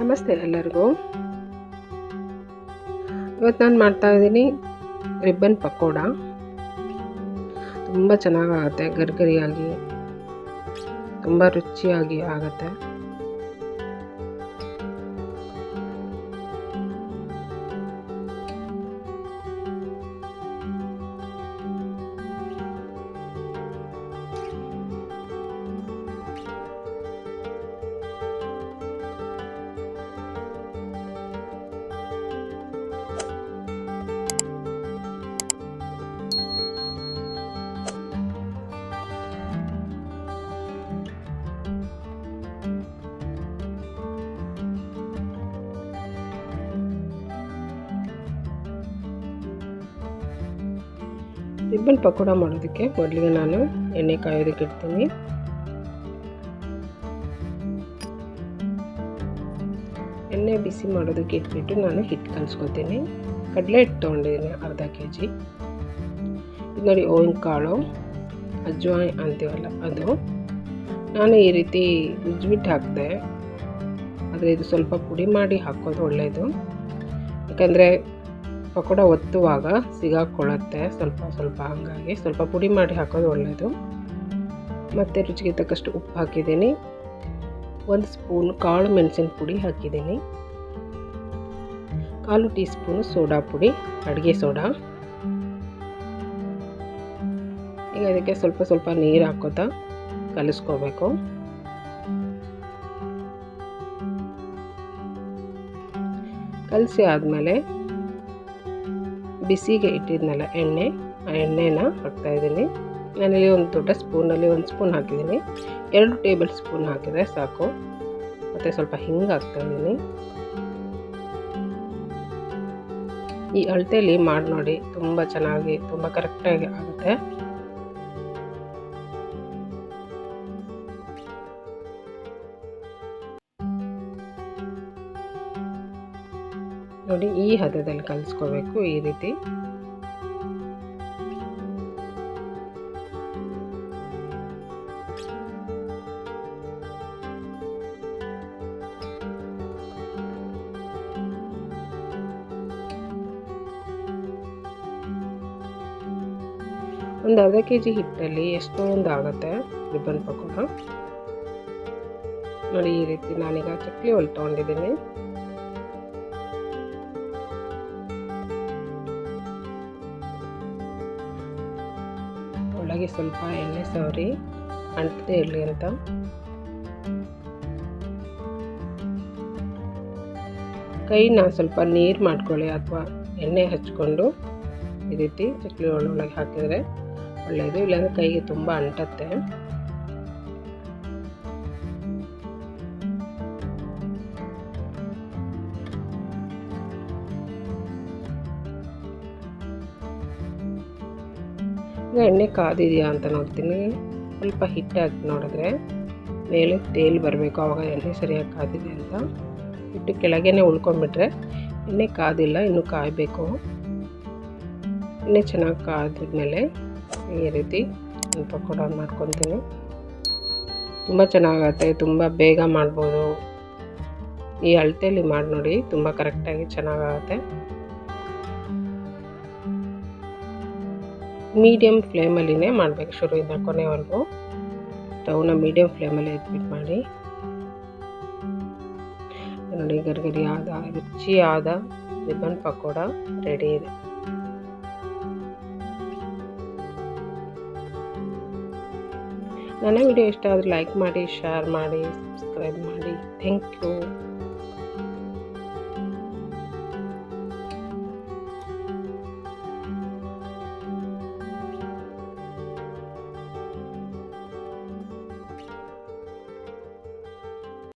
ನಮಸ್ತೆ ಎಲ್ಲರಿಗೂ. ಇವತ್ತು ನಾನು ಮಾಡ್ತಾ ಇದ್ದೀನಿ ರಿಬ್ಬನ್ ಪಕೋಡ. ತುಂಬ ಚೆನ್ನಾಗಾಗತ್ತೆ ಗರಿಗರಿಯಾಗಿ. ತುಂಬ ರುಚಿಯಾಗಿ ಆಗುತ್ತೆ. ರಿಬ್ಬನ್ ಪಕೋಡ ಮಾಡೋದಕ್ಕೆ ಮೊದಲಿಗೆ ನಾನು ಎಣ್ಣೆ ಕಾಯೋದಕ್ಕೆ ಇಡ್ತೀನಿ. ಎಣ್ಣೆ ಬಿಸಿ ಮಾಡೋದಕ್ಕೆ ಇಟ್ಬಿಟ್ಟು ನಾನು ಹಿಟ್ಟು ಕಲಿಸ್ಕೊತೀನಿ. ಕಡಲೆ ಹಿಟ್ಟು ತೊಗೊಂಡಿದ್ದೀನಿ ಅರ್ಧ ಕೆ ಜಿ ಇದು ನೋಡಿ ಓವಿನ ಕಾಳು, ಅಜ್ವಾಯ್ ಅಂತೀವಲ್ಲ ಅದು. ನಾನು ಈ ರೀತಿ ಉಜ್ಬಿಟ್ಟು ಹಾಕಿದೆ. ಆದರೆ ಇದು ಸ್ವಲ್ಪ ಪುಡಿ ಮಾಡಿ ಹಾಕೋದು ಒಳ್ಳೆಯದು ಯಾಕಂದರೆ ಪಕೋಡ ಒತ್ತುವಾಗ ಸಿಗಾಕೊಳ್ಳುತ್ತೆ. ಸ್ವಲ್ಪ ಸ್ವಲ್ಪ ಹಂಗಾಗಿ ಸ್ವಲ್ಪ ಪುಡಿ ಮಾಡಿ ಹಾಕೋದು ಒಳ್ಳೆಯದು ಮತ್ತು ರುಚಿಗೆ ತಕ್ಕಷ್ಟು ಉಪ್ಪು ಹಾಕಿದ್ದೀನಿ. ಒಂದು ಸ್ಪೂನ್ ಕಾಳು ಮೆಣಸಿನ ಪುಡಿ ಹಾಕಿದ್ದೀನಿ. ಕಾಲು ಟೀ ಸ್ಪೂನು ಸೋಡಾ ಪುಡಿ, ಅಡುಗೆ ಸೋಡಾ. ಈಗ ಅದಕ್ಕೆ ಸ್ವಲ್ಪ ಸ್ವಲ್ಪ ನೀರು ಹಾಕೋತಾ ಕಲಿಸ್ಕೋಬೇಕು. ಕಲಸಿ ಆದಮೇಲೆ ಬಿಸಿಗೆ ಇಟ್ಟಿದ್ನಲ್ಲ ಎಣ್ಣೆ, ಆ ಎಣ್ಣೆನ ಹಾಕ್ತಾಯಿದ್ದೀನಿ ನಾನಿಲ್ಲಿ ಒಂದು ದೊಡ್ಡ ಸ್ಪೂನಲ್ಲಿ ಒಂದು ಸ್ಪೂನ್ ಹಾಕಿದ್ದೀನಿ. ಎರಡು ಟೇಬಲ್ ಸ್ಪೂನ್ ಹಾಕಿದರೆ ಸಾಕು. ಮತ್ತು ಸ್ವಲ್ಪ ಹಿಂಗೆ ಹಾಕ್ತಾಯಿದ್ದೀನಿ ಈ ಅಳತೆಯಲ್ಲಿ ಮಾಡಿ ನೋಡಿ, ತುಂಬ ಚೆನ್ನಾಗಿ, ತುಂಬ ಕರೆಕ್ಟಾಗಿ ಆಗುತ್ತೆ. ನೋಡಿ ಈ ಹದದಲ್ಲಿ ಕಲಿಸ್ಕೋಬೇಕು ಈ ರೀತಿ. ಒಂದು ಅರ್ಧ ಕೆ ಜಿ ಹಿಟ್ಟಲ್ಲಿ ಎಷ್ಟೊಂದು ಆಗುತ್ತೆ? ರಿಬ್ಬನ್ ಪಕೋಡ ನೋಡಿ ಈ ರೀತಿ ನಾನೀಗ ಚಕ್ಲಿ ಒಲ್ ತೊಗೊಂಡಿದ್ದೀನಿ ಒಳಗೆ ಸ್ವಲ್ಪ ಎಣ್ಣೆ ಸವರಿ ಅಂಟದೆ ಇರಲಿ ಅಂತ ಕೈನ ಸ್ವಲ್ಪ ನೀರು ಮಾಡ್ಕೊಳ್ಳಿ ಅಥವಾ ಎಣ್ಣೆ ಹಚ್ಕೊಂಡು ಈ ರೀತಿ ಚಕ್ಲಿ ಒಳಗೆ ಹಾಕಿದರೆ ಒಳ್ಳೆಯದು ಇಲ್ಲಾಂದರೆ ಕೈಗೆ ತುಂಬ ಅಂಟತ್ತೆ. ಎಣ್ಣೆ ಕಾದಿದೆಯಾ ಅಂತ ನೋಡ್ತೀನಿ. ಸ್ವಲ್ಪ ಹಿಟ್ಟು ಹಾಕಿ ನೋಡಿದ್ರೆ ಮೇಲೆ ತೇಲ್ ಬರಬೇಕು ಆವಾಗ ಎಣ್ಣೆ ಸರಿಯಾಗಿ ಕಾದಿದೆ ಅಂತ. ಹಿಟ್ಟು ಕೆಳಗೇನೆ ಉಳ್ಕೊಂಡ್ಬಿಟ್ರೆ ಎಣ್ಣೆ ಕಾದಿಲ್ಲ, ಇನ್ನು ಕಾಯಬೇಕು. ಎಣ್ಣೆ ಚೆನ್ನಾಗಿ ಕಾದಿದ್ಮೇಲೆ ಈ ರೀತಿ ಪಕೋಡ ಮಾಡ್ಕೊತೀನಿ. ತುಂಬ ಚೆನ್ನಾಗತ್ತೆ, ತುಂಬ ಬೇಗ ಮಾಡ್ಬೋದು. ಈ ಅಳತೆಯಲ್ಲಿ ಮಾಡಿ ನೋಡಿ ತುಂಬ ಕರೆಕ್ಟಾಗಿ ಚೆನ್ನಾಗಾಗತ್ತೆ ಮೀಡಿಯಮ್ ಫ್ಲೇಮಲ್ಲಿನೇ ಮಾಡಬೇಕು, ಶುರುವಿಂದ ಕೊನೆವರೆಗೂ. ಸ್ಟವ್ನ ಮೀಡಿಯಮ್ ಫ್ಲೇಮಲ್ಲಿ ಇಟ್ಬಿಟ್ಟು ಮಾಡಿ. ನೋಡಿ, ಗರಿಗರಿ ಆದ, ರುಚಿಯಾದ ರಿಬ್ಬನ್ ಪಕೋಡ ರೆಡಿ ಇದೆ. ನನ್ನ ವಿಡಿಯೋ ಇಷ್ಟ ಆದರೆ ಲೈಕ್ ಮಾಡಿ ಶೇರ್ ಮಾಡಿ ಸಬ್ಸ್ಕ್ರೈಬ್ ಮಾಡಿ. Thank you